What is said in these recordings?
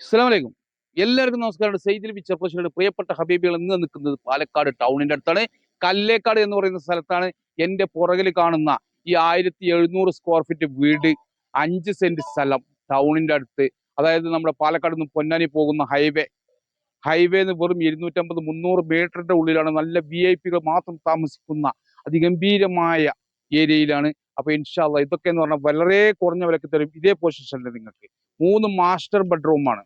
അലൈക്കും. എല്ലാവർക്കും നമസ്കാരം. സെയ്ദിൽ വിച്ചപ്പശിയുടെ പ്രിയപ്പെട്ട ഹബീബികൾ ഇന്ന് നിൽക്കുന്നത് പാലക്കാട് ടൗണിന്റെ അടുത്താണ്. കല്ലേക്കാട് എന്ന് പറയുന്ന സ്ഥലത്താണ് എന്റെ പുറകിൽ കാണുന്ന ഈ ആയിരത്തി എഴുന്നൂറ് സ്ക്വയർ ഫീറ്റ് വീട് അഞ്ച് സെന്റ് സ്ഥലം ടൗണിന്റെ അടുത്ത്. അതായത് നമ്മുടെ പാലക്കാട് നിന്ന് പൊന്നാനി പോകുന്ന ഹൈവേ ഹൈവേ ഹൈവേന്ന് വെറും ഇരുന്നൂറ്റമ്പത് മുന്നൂറ് മീറ്ററിന്റെ ഉള്ളിലാണ് നല്ല വി ഐ പികൾ മാത്രം താമസിക്കുന്ന അതിഗംഭീരമായ ഏരിയയിലാണ്. അപ്പൊ ഇൻഷാല്ല ഇതൊക്കെ എന്ന് പറഞ്ഞാൽ വളരെ കുറഞ്ഞ വിലക്ക് തരും. ഇതേ പൊസിഷനിൽ നിങ്ങൾക്ക്. മൂന്ന് മാസ്റ്റർ ബെഡ്റൂമാണ്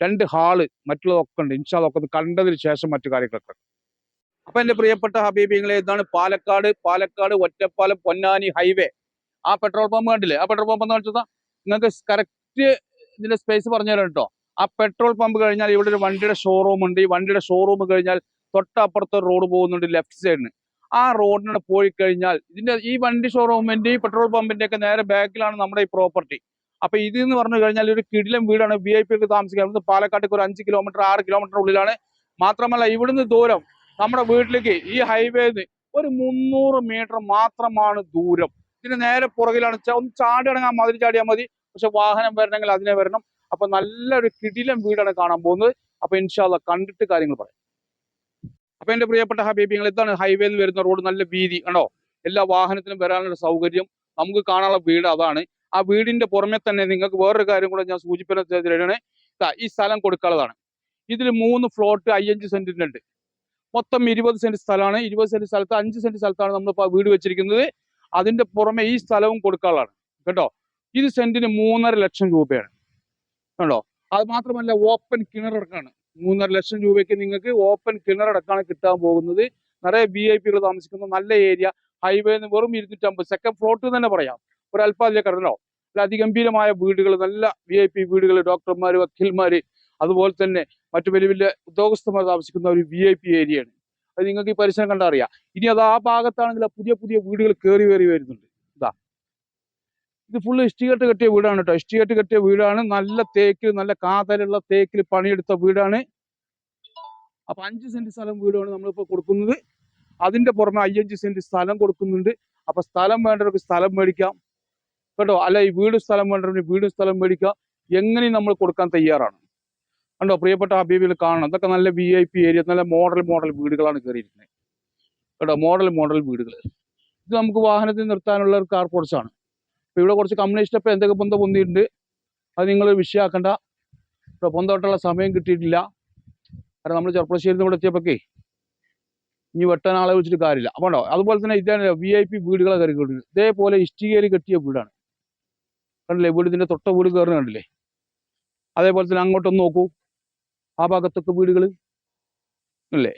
രണ്ട് ഹാൾ മറ്റുള്ളതൊക്കെ ഉണ്ട്. ഇൻഷാ അതൊക്കെ കണ്ടതിന് ശേഷം മറ്റു കാര്യങ്ങളൊക്കെ അപ്പൊ എന്റെ പ്രിയപ്പെട്ട ഹബീബിങ്ങളെ ഇതാണ് പാലക്കാട്. പാലക്കാട് ഒറ്റപ്പാലം പൊന്നാനി ഹൈവേ ആ പെട്രോൾ പമ്പ് കണ്ടില്ലേ? ആ പെട്രോൾ പമ്പ് എന്ന് വെച്ചാൽ നിങ്ങൾക്ക് കറക്റ്റ് ഇതിന്റെ സ്പേസ് പറഞ്ഞു തരാം കേട്ടോ. ആ പെട്രോൾ പമ്പ് കഴിഞ്ഞാൽ ഇവിടെ ഒരു വണ്ടിയുടെ ഷോറൂം ഉണ്ട്. ഈ വണ്ടിയുടെ ഷോറൂം കഴിഞ്ഞാൽ തൊട്ടപ്പുറത്ത് റോഡ് പോകുന്നുണ്ട് ലെഫ്റ്റ് സൈഡിന് ആ റോഡിനോട് പോയി കഴിഞ്ഞാൽ ഇതിന്റെ ഈ വണ്ടി ഷോറൂമിന്റെ ഈ പെട്രോൾ പമ്പിന്റെ ഒക്കെ നേരെ ബാക്കിലാണ് നമ്മുടെ ഈ പ്രോപ്പർട്ടി അപ്പൊ ഇത് എന്ന് പറഞ്ഞു കഴിഞ്ഞാൽ ഒരു കിടിലം വീടാണ്. വി ഐ പിക്ക് താമസിക്കാൻ ഇവിടുന്ന് പാലക്കാട്ടേക്ക് ഒരു അഞ്ച് കിലോമീറ്റർ ആറ് കിലോമീറ്റർ ഉള്ളിലാണ്. മാത്രമല്ല ഇവിടുന്ന് ദൂരം നമ്മുടെ വീട്ടിലേക്ക് ഈ ഹൈവേ ഒരു മുന്നൂറ് മീറ്റർ മാത്രമാണ് ദൂരം. ഇതിന് നേരെ പുറകിലാണ്. ഒന്ന് ചാടി ഇറങ്ങാൻ മതിൽ ചാടിയാൽ മതി. പക്ഷെ വാഹനം വരണമെങ്കിൽ അതിനെ വരണം. അപ്പൊ നല്ലൊരു കിടിലം വീടാണ് കാണാൻ പോകുന്നത്. അപ്പൊ ഇൻഷാല്ല കണ്ടിട്ട് കാര്യങ്ങൾ പറയാം. അപ്പൊ എന്റെ പ്രിയപ്പെട്ട ഹബീബിങ്ങൾ ഇതാണ് ഹൈവേയിൽ വരുന്ന റോഡ് നല്ല വീതി കണ്ടോ? എല്ലാ വാഹനത്തിനും വരാനുള്ള സൗകര്യം. നമുക്ക് കാണാനുള്ള വീട് അതാണ്. ആ വീടിന്റെ പുറമെ തന്നെ നിങ്ങൾക്ക് വേറൊരു കാര്യം കൂടെ ഞാൻ സൂചിപ്പിക്കുന്നതാണ് ഇതാ ഈ സ്ഥലം കൊടുക്കാനുള്ളതാണ്. ഇതിൽ മൂന്ന് ഫ്ലോട്ട് അയ്യഞ്ച് സെന്റിന്റെ ഉണ്ട്. മൊത്തം ഇരുപത് സെന്റ് സ്ഥലമാണ്. ഇരുപത് സെന്റ് സ്ഥലത്ത് അഞ്ച് സെന്റ് സ്ഥലത്താണ് നമ്മളിപ്പോൾ വീട് വെച്ചിരിക്കുന്നത്. അതിന്റെ പുറമെ ഈ സ്ഥലവും കൊടുക്കാനുള്ളതാണ്. കേട്ടോ? ഇത് സെന്റിന് മൂന്നര ലക്ഷം രൂപയാണ്. കണ്ടോ? അത് മാത്രമല്ല ഓപ്പൺ കിണറടക്കാണ് മൂന്നര ലക്ഷം രൂപയ്ക്ക് നിങ്ങൾക്ക് ഓപ്പൺ കിണറടക്കാണ് കിട്ടാൻ പോകുന്നത്. നിറയെ വി ഐ പികൾ താമസിക്കുന്ന നല്ല ഏരിയ ഹൈവേന്ന് വെറും ഇരുന്നൂറ്റമ്പത്. സെക്കൻഡ് ഫ്ലോട്ട് തന്നെ പറയാം. ഒരു അല്പാതിലേക്ക് കടലോ അല്ല അതിഗംഭീരമായ വീടുകൾ നല്ല വി ഐ പി വീടുകൾ ഡോക്ടർമാർ വക്കീൽമാർ അതുപോലെ തന്നെ മറ്റു വലിയ വലിയ ഉദ്യോഗസ്ഥന്മാർ താമസിക്കുന്ന ഒരു വി ഐ പി ഏരിയയാണ് അത് നിങ്ങൾക്ക് ഈ പരിസരം കണ്ടാൽ അറിയാം. ഇനി അത് ആ ഭാഗത്താണെങ്കിൽ പുതിയ പുതിയ വീടുകൾ കയറി കയറി വരുന്നുണ്ട്. ഇതാ. ഇത് ഫുള്ള് ഇഷ്ടികേട്ട് കെട്ടിയ വീടാണ് കേട്ടോ. ഇഷ്ടികേട്ട് കെട്ടിയ വീടാണ്. നല്ല തേക്കിൽ നല്ല കാതലുള്ള തേക്കിൽ പണിയെടുത്ത വീടാണ്. അപ്പൊ അഞ്ച് സെന്റ് സ്ഥലം വീടാണ് നമ്മളിപ്പോ കൊടുക്കുന്നത്. അതിന്റെ പുറമെ അയ്യഞ്ച് സെന്റ് സ്ഥലം കൊടുക്കുന്നുണ്ട്. അപ്പൊ സ്ഥലം വേണ്ടവർക്ക് സ്ഥലം മേടിക്കാം. കേട്ടോ? അല്ല ഈ വീട് സ്ഥലം വേണ്ടി വീട് സ്ഥലം മേടിക്കുക എങ്ങനെയും നമ്മൾ കൊടുക്കാൻ തയ്യാറാണ്. കണ്ടോ? പ്രിയപ്പെട്ട ഹബീബിൽ കാണണം. ഇതൊക്കെ നല്ല വി ഐ പി ഏരിയ നല്ല മോഡൽ മോഡൽ വീടുകളാണ് കയറിയിരിക്കുന്നത്. കേട്ടോ? മോഡൽ മോഡൽ വീടുകൾ ഇത് നമുക്ക് വാഹനത്തിൽ നിർത്താനുള്ള ഒരു കാർ പോർട്സ് ആണ്. അപ്പൊ ഇവിടെ കുറച്ച് കമ്മ്യൂണിസ്റ്റ് ഇപ്പം എന്തൊക്കെ പൊന്ത പൊന്തിയിട്ടുണ്ട്. അത് നിങ്ങൾ വിഷയാക്കണ്ട. ഇപ്പോൾ പൊന്തോട്ടുള്ള സമയം കിട്ടിയിട്ടില്ല. കാരണം നമ്മൾ ചെറുപ്പശ്ശേരി ഇവിടെ എത്തിയപ്പോഴേ ഇനി വെട്ടാൻ ആളെ വെച്ചിട്ട് കാര്യമില്ല. അപ്പോൾ അതുപോലെ തന്നെ ഇതാണ് വി ഐ പി വീടുകളെ കയറി ഇതേപോലെ ഇഷ്ടികയിൽ കെട്ടിയ വീടാണ്. കണ്ടില്ലേ? വീട് ഇതിന്റെ തൊട്ട വീട് കയറുന്ന കണ്ടില്ലേ? അതേപോലെ തന്നെ അങ്ങോട്ടൊന്ന് നോക്കൂ. ആ ഭാഗത്തൊക്കെ വീടുകൾ അല്ലേ?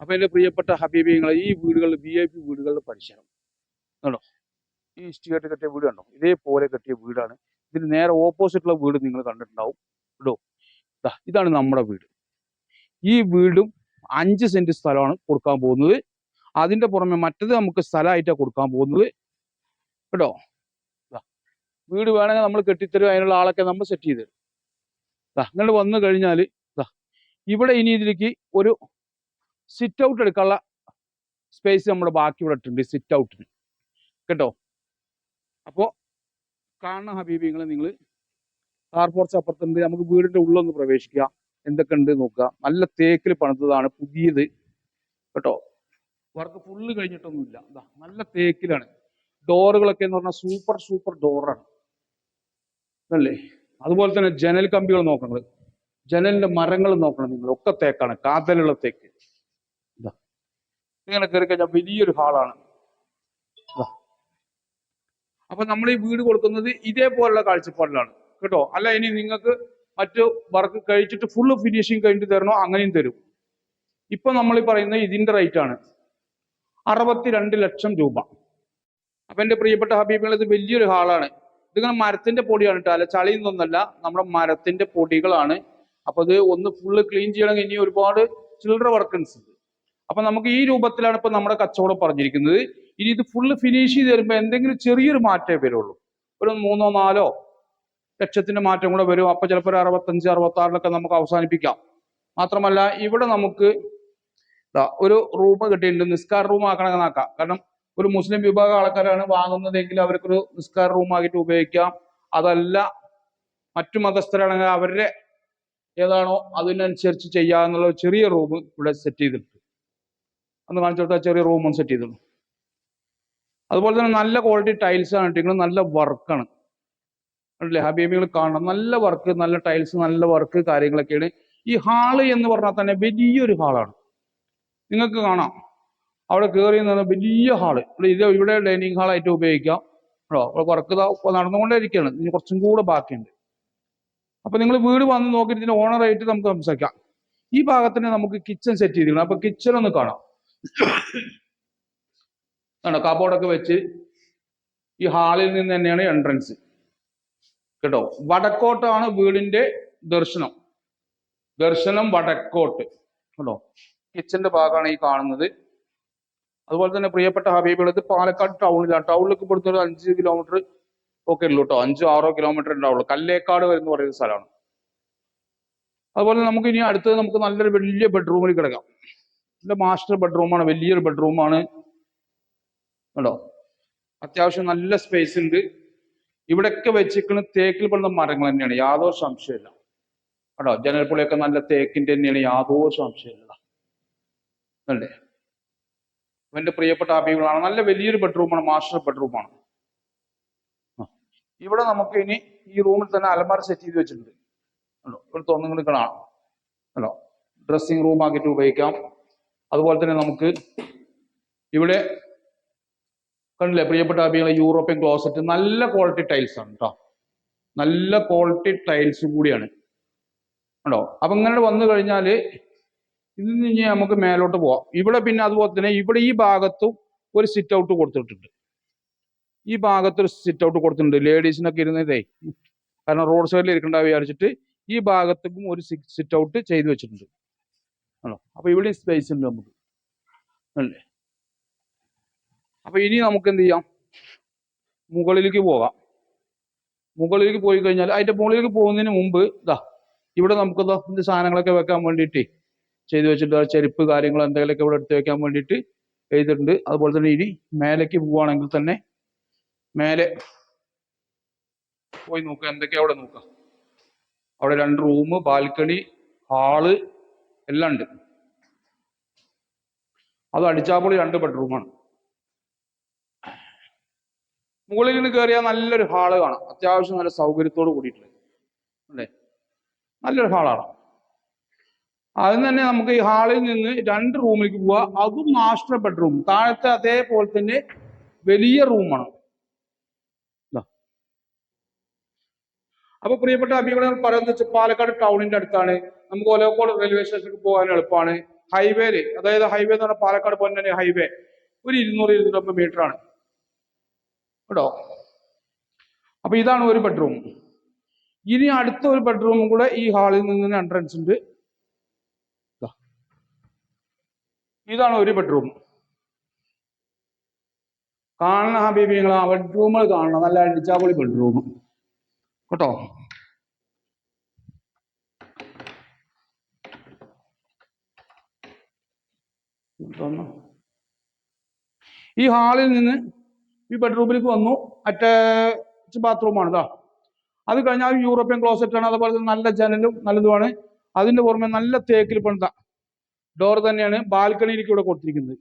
അപ്പൊ എന്റെ പ്രിയപ്പെട്ട ഹബീബിങ്ങളെ ഈ വീടുകൾ വി ഐ പി വീടുകളുടെ പരിസരം. കണ്ടോ? ഈ ഇസ്റ്റിഗേറ്റ് കെട്ടിയ വീട് കണ്ടോ? ഇതേപോലെ കെട്ടിയ വീടാണ്. ഇതിന് നേരെ ഓപ്പോസിറ്റുള്ള വീട് നിങ്ങൾ കണ്ടിട്ടുണ്ടാവും. കേട്ടോ ഇതാണ് നമ്മുടെ വീട്. ഈ വീടും അഞ്ച് സെന്റ് സ്ഥലമാണ് കൊടുക്കാൻ പോകുന്നത്. അതിന്റെ പുറമെ മറ്റത് നമുക്ക് സ്ഥലമായിട്ടാണ് കൊടുക്കാൻ പോകുന്നത്. കേട്ടോ വീട് വേണമെങ്കിൽ നമ്മൾ കെട്ടിത്തരും അതിനുള്ള ആളൊക്കെ നമ്മൾ സെറ്റ് ചെയ്ത് തരും. അങ്ങനെ വന്നു കഴിഞ്ഞാൽ ഇവിടെ ഇനി ഇതിലേക്ക് ഒരു സിറ്റ് ഔട്ട് എടുക്കാനുള്ള സ്പേസ് നമ്മുടെ ബാക്കി ഇവിടെ ഇട്ടുണ്ട് സിറ്റ് ഔട്ടിന് കേട്ടോ? അപ്പോൾ കാണുന്ന ഹബീബിങ്ങളെ നിങ്ങൾ കാർ പോർച്ച് അപ്പുറത്തുണ്ട് നമുക്ക് വീടിന്റെ ഉള്ളൊന്ന് പ്രവേശിക്കുക. എന്തൊക്കെ ഉണ്ട് നോക്കുക. നല്ല തേക്കിൽ പണിതതാണ് പുതിയത്. കേട്ടോ? വർക്ക് ഫുള്ള് കഴിഞ്ഞിട്ടൊന്നുമില്ല. നല്ല തേക്കിലാണ്. ഡോറുകളൊക്കെ എന്ന് പറഞ്ഞാൽ സൂപ്പർ സൂപ്പർ ഡോറാണ് അല്ലേ? അതുപോലെ തന്നെ ജനൽ കമ്പികൾ നോക്കണം ജനലിന്റെ മരങ്ങൾ നോക്കണം നിങ്ങൾ. ഒക്കെ തേക്കാണ്. കാതലുള്ള തേക്ക് ഇങ്ങനെ കയറി കഴിഞ്ഞാൽ വലിയൊരു ഹാളാണ്. അപ്പൊ നമ്മൾ ഈ വീട് കൊടുക്കുന്നത് ഇതേപോലുള്ള കാഴ്ചപ്പാടിലാണ്. കേട്ടോ? അല്ല ഇനി നിങ്ങൾക്ക് മറ്റു വർക്ക് കഴിച്ചിട്ട് ഫുള്ള് ഫിനിഷിങ് കഴിഞ്ഞിട്ട് തരണോ? അങ്ങനെയും തരും. ഇപ്പൊ നമ്മൾ ഈ പറയുന്ന ഇതിന്റെ റേറ്റ് ആണ്. അറുപത്തിരണ്ട് ലക്ഷം രൂപ. അപ്പൊ എന്റെ പ്രിയപ്പെട്ട ഹബീബുകൾ ഇത് വലിയൊരു ഹാളാണ്. ഇതിങ്ങനെ മരത്തിന്റെ പൊടിയാണ് കേട്ടോ. അല്ല ചളിയൊന്നൊന്നല്ല നമ്മുടെ മരത്തിന്റെ പൊടികളാണ്. അപ്പൊ ഇത് ഒന്ന് ഫുള്ള് ക്ലീൻ ചെയ്യണമെങ്കിൽ ഇനി ഒരുപാട് ചിൽഡ്ര വർക്കൻസ് ഉണ്ട്. അപ്പൊ നമുക്ക് ഈ രൂപത്തിലാണ് ഇപ്പൊ നമ്മുടെ കച്ചവടം പറഞ്ഞിരിക്കുന്നത്. ഇനി ഇത് ഫുള്ള് ഫിനിഷ് ചെയ്ത് തരുമ്പോൾ എന്തെങ്കിലും ചെറിയൊരു മാറ്റമേ വരുള്ളൂ. ഒരു മൂന്നോ നാലോ ലക്ഷത്തിന്റെ മാറ്റം കൂടെ വരും. അപ്പൊ ചിലപ്പോൾ ഒരു അറുപത്തഞ്ച് അറുപത്തി ആറിലൊക്കെ നമുക്ക് അവസാനിപ്പിക്കാം. മാത്രമല്ല ഇവിടെ നമുക്ക് ഒരു റൂം കിട്ടിയിട്ടുണ്ട്. നിസ്കാർ റൂം ആക്കണമെന്ന് ആക്കാം. കാരണം ഒരു മുസ്ലിം വിഭാഗം ആൾക്കാരാണ് വാങ്ങുന്നതെങ്കിൽ അവർക്കൊരു നിസ്കാര റൂം ആക്കിയിട്ട് ഉപയോഗിക്കാം. അതല്ല മറ്റു മതസ്ഥരാണെങ്കിൽ അവരുടെ ഏതാണോ അതിനനുസരിച്ച് ചെയ്യാന്നുള്ള ചെറിയ റൂം ഇവിടെ സെറ്റ് ചെയ്തിട്ടുണ്ട് അന്ന് കാണിച്ചെടുത്ത ചെറിയ റൂമും സെറ്റ് ചെയ്തിട്ടുണ്ട് അതുപോലെ തന്നെ നല്ല ക്വാളിറ്റി ടൈൽസ് ആണ് ഇട്ടിരിക്കുന്നത് നല്ല വർക്കാണ് അല്ലേ ഹബീബികൾ കാണണം. നല്ല വർക്ക് നല്ല ടൈൽസ് നല്ല വർക്ക് കാര്യങ്ങളൊക്കെയാണ്. ഈ ഹാൾ എന്ന് പറഞ്ഞാൽ തന്നെ വലിയൊരു ഹാളാണ് നിങ്ങൾക്ക് കാണാം. അവിടെ കയറി നിന്ന് വലിയ ഹാൾ ഇത് ഇവിടെ ഡൈനിങ് ഹാളായിട്ട് ഉപയോഗിക്കാം. കേട്ടോ? കുറക്ക് നടന്നുകൊണ്ടേ ഇരിക്കുകയാണ് ഇനി കുറച്ചും കൂടെ ബാക്കിയുണ്ട്. അപ്പൊ നിങ്ങൾ വീട് വന്ന് നോക്കിയിട്ട് ഇതിന്റെ ഓണറായിട്ട് നമുക്ക് സംസാരിക്കാം. ഈ ഭാഗത്തിന് നമുക്ക് കിച്ചൺ സെറ്റ് ചെയ്തിരിക്കണം. അപ്പൊ കിച്ചൺ ഒന്ന് കാണാം. ആണോ കബോർഡൊക്കെ വെച്ച് ഈ ഹാളിൽ നിന്ന് തന്നെയാണ് എൻട്രൻസ് കേട്ടോ? വടക്കോട്ടാണ് വീടിന്റെ ദർശനം. ദർശനം വടക്കോട്ട്. കേട്ടോ? കിച്ചന്റെ ഭാഗമാണ് ഈ കാണുന്നത്. അതുപോലെ തന്നെ പ്രിയപ്പെട്ട ഹബീബുകൾ ഇത് പാലക്കാട് ടൗണിലാണ് ടൗണിലേക്ക് ഇവിടുത്തെ ഒരു അഞ്ച് കിലോമീറ്റർ ഒക്കെ ഉള്ളൂ കേട്ടോ അഞ്ചോ ആറോ കിലോമീറ്റർ ഉണ്ടാവുള്ളൂ. കല്ലേക്കാട് എന്ന് പറയുന്ന സ്ഥലമാണ്. അതുപോലെ നമുക്ക് ഇനി അടുത്തത് നമുക്ക് നല്ലൊരു വലിയ ബെഡ്റൂമിൽ കിടക്കാം. നല്ല മാസ്റ്റർ ബെഡ്റൂമാണ് വലിയൊരു ബെഡ്റൂമാണ് കേട്ടോ അത്യാവശ്യം നല്ല സ്പേസ് ഉണ്ട്. ഇവിടെയൊക്കെ വെച്ചിരിക്കുന്ന തേക്കിൽ പെടുന്ന മരങ്ങൾ തന്നെയാണ്. യാതൊരു സംശയമില്ല കേട്ടോ ജനൽപ്പുളിയൊക്കെ നല്ല തേക്കിന്റെ തന്നെയാണ്. യാതൊരു സംശയമില്ല അല്ലേ? എന്റെ പ്രിയപ്പെട്ട അഭികളാണ് നല്ല വലിയൊരു ബെഡ്റൂമാണ് മാസ്റ്റർ ബെഡ്റൂമാണ്. ഇവിടെ നമുക്ക് ഇനി ഈ റൂമിൽ തന്നെ അലമാര സെറ്റ് ചെയ്ത് വെച്ചിട്ടുണ്ട്. അല്ലോ ഇവിടെ തോന്നുന്നു കാണാം. അല്ലോ ഡ്രസ്സിംഗ് റൂം ആക്കിയിട്ട് ഉപയോഗിക്കാം. അതുപോലെ തന്നെ നമുക്ക് ഇവിടെ കണ്ടില്ലേ? പ്രിയപ്പെട്ട അഭികളെ യൂറോപ്യൻ ക്ലോസറ്റ് നല്ല ക്വാളിറ്റി ടൈൽസ് ആണ് കേട്ടോ നല്ല ക്വാളിറ്റി ടൈൽസ് കൂടിയാണ്. കേട്ടോ അപ്പൊ ഇങ്ങനെ വന്നു കഴിഞ്ഞാൽ ഇതിൽ നിന്ന് നമുക്ക് മേലോട്ട് പോവാം. ഇവിടെ പിന്നെ അതുപോലെ തന്നെ ഇവിടെ ഈ ഭാഗത്തും ഒരു സിറ്റ് ഔട്ട് കൊടുത്തിട്ടുണ്ട്. ഈ ഭാഗത്ത് ഒരു സിറ്റ് ഔട്ട് കൊടുത്തിട്ടുണ്ട്. ലേഡീസിനൊക്കെ ഇരുന്നതേ കാരണം റോഡ് സൈഡിൽ ഇരിക്കണ്ട വിചാരിച്ചിട്ട് ഈ ഭാഗത്തേക്കും ഒരു സിറ്റ് ഔട്ട് ചെയ്തു വെച്ചിട്ടുണ്ട്. ആണോ? അപ്പൊ ഇവിടെ സ്പേസ് ഉണ്ട് നമുക്ക്. അല്ലേ? അപ്പൊ ഇനി നമുക്ക് എന്ത് ചെയ്യാം? മുകളിലേക്ക് പോകാം. മുകളിലേക്ക് പോയി കഴിഞ്ഞാൽ അതിന്റെ മുകളിലേക്ക് പോകുന്നതിന് മുമ്പ് ഇതാ ഇവിടെ നമുക്ക് ഇതിന്റെ സാധനങ്ങളൊക്കെ വെക്കാൻ വേണ്ടിയിട്ട് ചെയ്തു വെച്ചിട്ട് ചെരുപ്പ് കാര്യങ്ങൾ എന്തെങ്കിലുമൊക്കെ ഇവിടെ എടുത്ത് വെക്കാൻ വേണ്ടിയിട്ട് ചെയ്തിട്ടുണ്ട്. അതുപോലെ തന്നെ ഇനി മേലേക്ക് പോവുകയാണെങ്കിൽ തന്നെ മേലെ പോയി നോക്കുക എന്തൊക്കെയാ അവിടെ നോക്കാം? അവിടെ രണ്ട് റൂം ബാൽക്കണി ഹാൾ എല്ലാം ഉണ്ട്. അത് അടിച്ചാപ്പൊളി രണ്ട് ബെഡ്റൂമാണ് മുകളിൽ നിന്ന് കയറിയാൽ നല്ലൊരു ഹാൾ കാണാം. അത്യാവശ്യം നല്ല സൗകര്യത്തോട് കൂടിയിട്ടുള്ളത്. അല്ലേ? നല്ലൊരു ഹാളാണ്. അതിന് തന്നെ നമുക്ക് ഈ ഹാളിൽ നിന്ന് രണ്ട് റൂമിലേക്ക് പോവാ. അതും മാസ്റ്റർ ബെഡ്റൂം താഴത്തെ അതേപോലെ തന്നെ വലിയ റൂമാണ് അപ്പൊ പ്രിയപ്പെട്ട അഭിപ്രായം പറയുന്നത് വെച്ചാൽ പാലക്കാട് ടൗണിന്റെ അടുത്താണ്. നമുക്ക് ഒലവക്കോട് റെയിൽവേ സ്റ്റേഷനിലേക്ക് പോകാൻ എളുപ്പമാണ് ഹൈവേയിൽ അതായത് ഹൈവേ എന്ന് പറഞ്ഞാൽ പാലക്കാട് പൊന്നനെ ഹൈവേ ഒരു ഇരുന്നൂറ് ഇരുന്നൂറ്റമ്പത് മീറ്റർ ആണ്. കേട്ടോ? അപ്പൊ ഇതാണ് ഒരു ബെഡ്റൂം ഇനി അടുത്ത ഒരു ബെഡ്റൂമും കൂടെ ഈ ഹാളിൽ നിന്ന് എൻട്രൻസ് ഉണ്ട്. ഇതാണ് ഒരു ബെഡ്റൂം കാണണം ഹബീബി നിങ്ങൾ ആ ബെഡ്റൂമുകൾ കാണണം. നല്ല അടിച്ചാപൊളി ബെഡ്റൂം കേട്ടോ. ഈ ഹാളിൽ നിന്ന് ഈ ബെഡ്റൂമിലേക്ക് വന്നു. അറ്റാച്ച് ബാത്റൂമാണ് ഇതാ അത് കഴിഞ്ഞാൽ യൂറോപ്യൻ ക്ലോസറ്റ് ആണ്. അതുപോലെ തന്നെ നല്ല ജനലും നല്ലതുമാണ്. അതിന്റെ പുറമെ നല്ല തേക്കിൽ പണിത. ഡോർ തന്നെയാണ് ബാൽക്കണിയിലേക്ക് ഇവിടെ കൊടുത്തിരിക്കുന്നത്.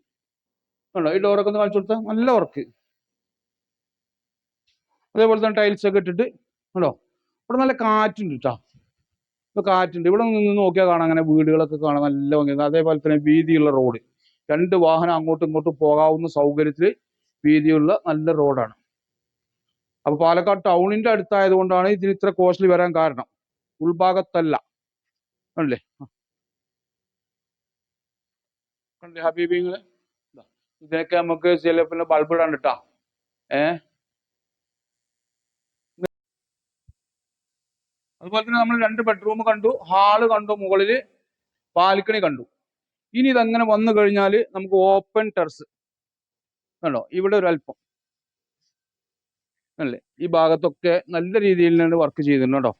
കണ്ടോ? ഈ ഡോറൊക്കെ ഒന്ന് കാണിച്ചു കൊടുത്താൽ നല്ല വർക്ക് അതേപോലെ തന്നെ ടൈൽസ് ഒക്കെ ഇട്ടിട്ട് കണ്ടോ? ഇവിടെ നല്ല കാറ്റുണ്ട് കേട്ടോ ഇപ്പൊ കാറ്റുണ്ട്. ഇവിടെ നിന്ന് നോക്കിയാൽ കാണാം അങ്ങനെ വീടുകളൊക്കെ കാണാം. നല്ല ഭംഗി അതേപോലെ തന്നെ വീതിയുള്ള റോഡ് രണ്ട് വാഹനം അങ്ങോട്ടും ഇങ്ങോട്ടും പോകാവുന്ന സൗകര്യത്തിൽ വീതിയുള്ള നല്ല റോഡാണ് അപ്പൊ പാലക്കാട് ടൗണിന്റെ അടുത്തായത് കൊണ്ടാണ് ഇതിന് ഇത്ര കോസ്റ്റ്ലി വരാൻ കാരണം. ഉൾഭാഗത്തല്ല. ആ. കണ്ടില്ലേ ഇതാ. ഇതിനൊക്കെ നമുക്ക് ചില പിന്നെ ബൾബ് ഇടാൻ കിട്ടാ ഏ? അതുപോലെ തന്നെ നമ്മൾ രണ്ട് ബെഡ്റൂം കണ്ടു ഹാൾ കണ്ടു മുകളിൽ ബാൽക്കണി കണ്ടു. ഇനി ഇതങ്ങനെ വന്നു കഴിഞ്ഞാൽ നമുക്ക് ഓപ്പൺ ടെറസ്. കണ്ടോ? ഇവിടെ ഒരു അല്പം. അല്ലേ? ഈ ഭാഗത്തൊക്കെ നല്ല രീതിയിൽ തന്നെ വർക്ക് ചെയ്തിട്ടുണ്ട് കേട്ടോ.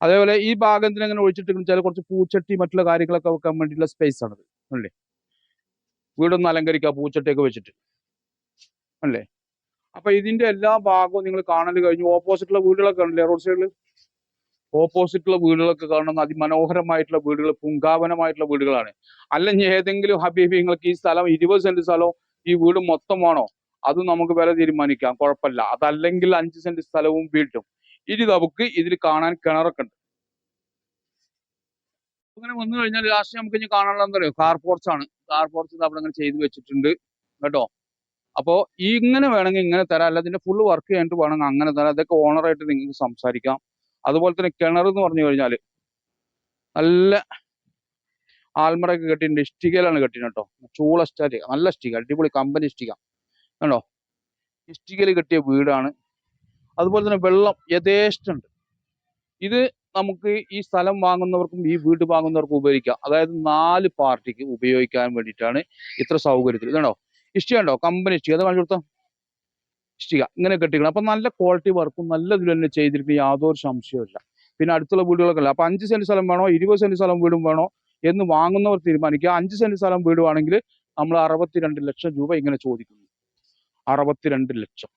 അതേപോലെ ഈ ഭാഗത്തിന് അങ്ങനെ ഒഴിച്ചിട്ട് ചില കുറച്ച് പൂച്ചട്ടി മറ്റുള്ള കാര്യങ്ങളൊക്കെ വെക്കാൻ വേണ്ടിയിട്ടുള്ള സ്പേസ് ആണത്. അല്ലേ? വീടൊന്ന് അലങ്കരിക്കുക പൂച്ചട്ടിയൊക്കെ വെച്ചിട്ട്. അല്ലേ? അപ്പൊ ഇതിന്റെ എല്ലാ ഭാഗവും നിങ്ങൾ കാണൽ കഴിഞ്ഞു. ഓപ്പോസിറ്റുള്ള വീടുകളൊക്കെ ഉണ്ടല്ലേ റോഡ് സൈഡിൽ ഓപ്പോസിറ്റുള്ള വീടുകളൊക്കെ കാണുന്ന അതിമനോഹരമായിട്ടുള്ള വീടുകൾ പുങ്കാവനമായിട്ടുള്ള വീടുകളാണ്. അല്ലെങ്കിൽ ഏതെങ്കിലും ഹബീബി നിങ്ങൾക്ക് ഈ സ്ഥലം ഇരുപത് സെന്റ് സ്ഥലവും ഈ വീട് മൊത്തമാണോ? അത് നമുക്ക് വില തീരുമാനിക്കാം. കുഴപ്പമില്ല. അതല്ലെങ്കിൽ അഞ്ച് സെന്റ് സ്ഥലവും വീട്ടും. ഇനി നമുക്ക് ഇതിൽ കാണാൻ കിണറൊക്കെ ഉണ്ട്. അങ്ങനെ വന്നു കഴിഞ്ഞാൽ ലാസ്റ്റ് നമുക്ക് ഇനി കാണാനുള്ള പറയുക കാർ പോർച്ച് ആണ്. കാർ പോർച്ച് അവിടെ അങ്ങനെ ചെയ്തു വെച്ചിട്ടുണ്ട്. കേട്ടോ? അപ്പോ ഇങ്ങനെ വേണമെങ്കിൽ ഇങ്ങനെ തരാം. അല്ല ഇതിന്റെ ഫുള്ള് വർക്ക് ചെയ്തിട്ട് വേണമെങ്കിൽ അങ്ങനെ തരാം. അതൊക്കെ ഓണറായിട്ട് നിങ്ങൾക്ക് സംസാരിക്കാം. അതുപോലെ തന്നെ കിണർ എന്ന് പറഞ്ഞു കഴിഞ്ഞാൽ നല്ല ആൽമറയൊക്കെ കെട്ടിയിട്ടുണ്ട്. ഇഷ്ടികയിലാണ് കെട്ടിയത് കേട്ടോ. ചൂള സ്റ്റാറ്റിക നല്ല ഇഷ്ടിക അടിപൊളി കമ്പനി ഇഷ്ടിക. കണ്ടോ? ഇഷ്ടികയിൽ കെട്ടിയ വീടാണ്. അതുപോലെ തന്നെ വെള്ളം യഥേഷ്ടമുണ്ട് ഇത് നമുക്ക് ഈ സ്ഥലം വാങ്ങുന്നവർക്കും ഈ വീട് വാങ്ങുന്നവർക്കും ഉപയോഗിക്കാം. അതായത് നാല് പാർട്ടിക്ക് ഉപയോഗിക്കാൻ വേണ്ടിയിട്ടാണ് ഇത്ര സൗകര്യത്തിൽ ഇതാണോ? ഇഷ്ടിക ഉണ്ടോ? കമ്പനി ഇഷ്ടിക. അത് കാണിച്ചു കൊടുത്തോ? ഇഷ്ടിക. ഇങ്ങനെ കെട്ടിക്കണം. അപ്പൊ നല്ല ക്വാളിറ്റി വർക്കും നല്ല ഇതിൽ തന്നെ ചെയ്തിരിക്കുന്ന യാതൊരു സംശയമില്ല പിന്നെ അടുത്തുള്ള വീടുകളൊക്കെ അല്ല അപ്പൊ അഞ്ച് സെന്റ് സ്ഥലം വേണോ? ഇരുപത് സെന്റ് സ്ഥലം വീടും വേണോ? എന്ന് വാങ്ങുന്നവർ തീരുമാനിക്കുക. അഞ്ച് സെന്റ് സ്ഥലം വീടുവാണെങ്കിൽ നമ്മൾ അറുപത്തിരണ്ട് ലക്ഷം രൂപ ഇങ്ങനെ ചോദിക്കുന്നു. അറുപത്തിരണ്ട് ലക്ഷം.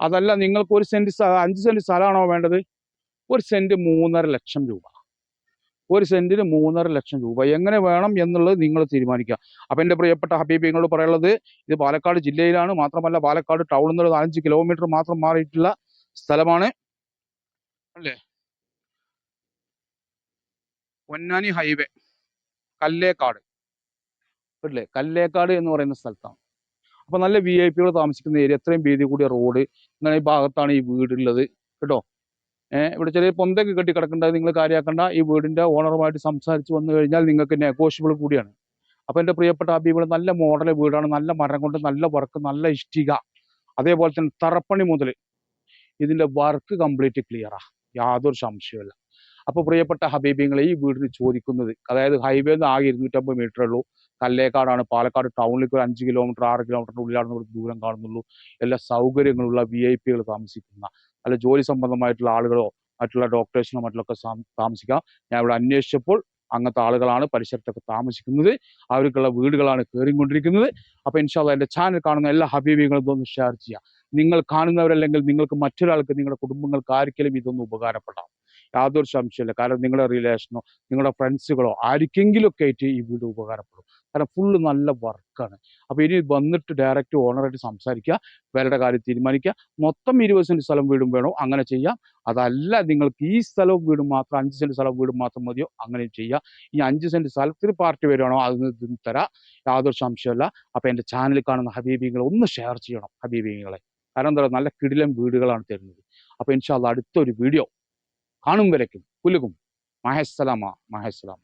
അതല്ല നിങ്ങൾക്ക് ഒരു സെന്റ് അഞ്ച് സെന്റ് സ്ഥലമാണോ വേണ്ടത്? ഒരു സെന്റ് മൂന്നര ലക്ഷം രൂപ. ഒരു സെന്റിന് മൂന്നര ലക്ഷം രൂപ. എങ്ങനെ വേണം എന്നുള്ളത് നിങ്ങൾ തീരുമാനിക്കുക. അപ്പം എന്റെ പ്രിയപ്പെട്ട ഹബീബിങ്ങളോട് പറയുള്ളത് ഇത് പാലക്കാട് ജില്ലയിലാണ് മാത്രമല്ല പാലക്കാട് ടൗണിൽ നിന്ന് നാലഞ്ച് കിലോമീറ്റർ മാത്രം മാറിയിട്ടുള്ള സ്ഥലമാണ് അല്ലേ? പൊന്നാനി ഹൈവേ കല്ലേക്കാട്. അല്ലേ? കല്ലേക്കാട് എന്ന് പറയുന്ന സ്ഥലത്താണ്. അപ്പൊ നല്ല വി ഐ പികൾ താമസിക്കുന്ന ഏരിയ എത്രയും വീതി കൂടിയ റോഡ് ഇങ്ങനെ ഈ ഭാഗത്താണ് ഈ വീടുള്ളത്. കേട്ടോ? ഇവിടെ ചെറിയ പൊന്തൊക്കെ കെട്ടി കിടക്കേണ്ടത് നിങ്ങൾ കാര്യമാക്കേണ്ട ഈ വീടിന്റെ ഓണറുമായിട്ട് സംസാരിച്ച് വന്നു കഴിഞ്ഞാൽ നിങ്ങൾക്ക് നെഗോഷ്യബിൾ കൂടിയാണ്. അപ്പോൾ എന്റെ പ്രിയപ്പെട്ട ഹബീബിൾ നല്ല മോഡൽ വീടാണ്. നല്ല മരം കൊണ്ട് നല്ല വർക്ക് നല്ല ഇഷ്ടിക. അതേപോലെ തന്നെ തറപ്പണി മുതൽ ഇതിന്റെ വർക്ക് കംപ്ലീറ്റ് ക്ലിയറാ യാതൊരു സംശയമില്ല അപ്പോൾ പ്രിയപ്പെട്ട ഹബീബിങ്ങളെ ഈ വീടിന് ചോദിക്കുന്നത് അതായത് ഹൈവേ നിന്ന് ആകെ ഇരുന്നൂറ്റമ്പത് മീറ്റർ ഉള്ളൂ. കല്ലേക്കാടാണ് പാലക്കാട് ടൗണിലേക്ക് ഒരു അഞ്ച് കിലോമീറ്റർ ആറ് കിലോമീറ്റർ ഉള്ളിലാണ് നമ്മൾ ദൂരം കാണുന്നുള്ളൂ. എല്ലാ സൗകര്യങ്ങളുള്ള വി ഐ പികൾ താമസിക്കുന്ന അല്ല ജോലി സംബന്ധമായിട്ടുള്ള ആളുകളോ മറ്റുള്ള ഡോക്ടേഴ്സിനോ മറ്റുള്ളൊക്കെ സാം- താമസിക്കാം. ഞാൻ ഇവിടെ അന്വേഷിച്ചപ്പോൾ അങ്ങനത്തെ ആളുകളാണ് പരിസരത്തൊക്കെ താമസിക്കുന്നത്. അവർക്കുള്ള വീടുകളാണ് കയറിക്കൊണ്ടിരിക്കുന്നത്. അപ്പൊ ഇൻഷാല്ല എന്റെ ചാനൽ കാണുന്ന എല്ലാ ഹബീബികളും ഒന്ന് ഷെയർ ചെയ്യുക. നിങ്ങൾ കാണുന്നവരല്ലെങ്കിൽ നിങ്ങൾക്ക് മറ്റൊരാൾക്ക് നിങ്ങളുടെ കുടുംബങ്ങൾക്ക് ആർക്കെങ്കിലും ഇതൊന്ന് ഉപകാരപ്പെടാം. യാതൊരു സംശയമില്ല കാരണം നിങ്ങളുടെ റിലേഷനോ നിങ്ങളുടെ ഫ്രണ്ട്സുകളോ ആർക്കെങ്കിലും ഒക്കെ ആയിട്ട് ഈ വീട് ഉപകാരപ്പെടും. കാരണം ഫുള്ള് നല്ല വർക്കാണ് അപ്പോൾ ഇനി വന്നിട്ട് ഡയറക്റ്റ് ഓണറായിട്ട് സംസാരിക്കുക വിലയുടെ കാര്യം തീരുമാനിക്കുക. മൊത്തം ഇരുപത് സെന്റ് സ്ഥലം വീടും വേണോ അങ്ങനെ ചെയ്യാം. അതല്ല നിങ്ങൾക്ക് ഈ സ്ഥലവും വീടും മാത്രം അഞ്ച് സെന്റ് സ്ഥലം വീടും മാത്രം മതിയോ അങ്ങനെ ചെയ്യാം. ഈ അഞ്ച് സെന്റ് സ്ഥലത്തിന് പാർട്ടി വരുവാണോ അത് തരാം. യാതൊരു സംശയമല്ല അപ്പൊ എന്റെ ചാനൽ കാണുന്ന ഹബീബിങ്ങളെ ഒന്ന് ഷെയർ ചെയ്യണം ഹബീബികളെ കാരണം എന്താ നല്ല കിടിലം വീടുകളാണ് തരുന്നത്. അപ്പൊ ഇൻഷാല്ല അടുത്തൊരു വീഡിയോ കാണും വരയ്ക്കും. പുലുകും മഹേസ്സലാമ മഹസ്സലാമ